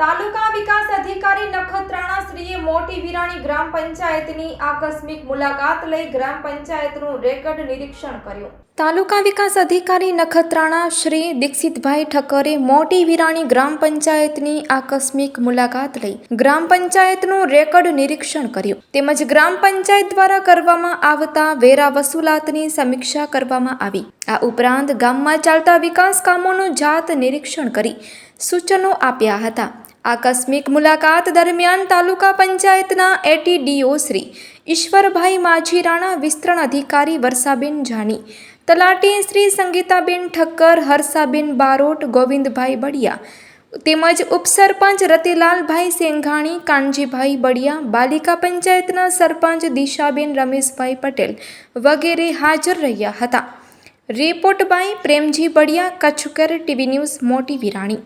તાલુકા વિકાસ અધિકારી નખત્રાણા શ્રીએ મોટી વિરાણી ગ્રામ પંચાયતની આકસ્મિક મુલાકાત લઈ ગ્રામ પંચાયતનું રેકર્ડ નિરીક્ષણ કર્યું. તાલુકા વિકાસ અધિકારી નખત્રાણા શ્રી દીક્ષિતભાઈ ઠક્કરે મોટી વિરાણી ગ્રામ પંચાયતની આકસ્મિક મુલાકાત લઈ ગ્રામ પંચાયતનું રેકર્ડ નિરીક્ષણ કર્યું. તેમજ ગ્રામ પંચાયત દ્વારા કરવામાં આવતા વેરા વસૂલાતની સમીક્ષા કરવામાં આવી. આ ઉપરાંત ગામમાં ચાલતા વિકાસ કામોનું જાત નિરીક્ષણ કરી સૂચનો આપ્યા હતા. આકસ્મિક મુલાકાત દરમિયાન તાલુકા પંચાયતના એટીડીઓ શ્રી ઈશ્વરભાઈ માજી રાણા વિસ્તરણ અધિકારી વર્ષાબેન જાની, તલાટી શ્રી સંગીતાબેન ઠક્કર, હર્ષાબેન બારોટ, ગોવિંદભાઈ બળિયા તેમજ ઉપસરપંચ રતિલાલભાઈ સેંઘાણી, કાનજીભાઈ બળિયા બાલિકા પંચાયતના સરપંચ દિશાબેન રમેશભાઈ પટેલ વગેરે હાજર રહ્યા હતા. રિપોર્ટ બાય પ્રેમજી બળિયા કચ્છકર ટીવી ન્યૂઝ, મોટી વિરાણી.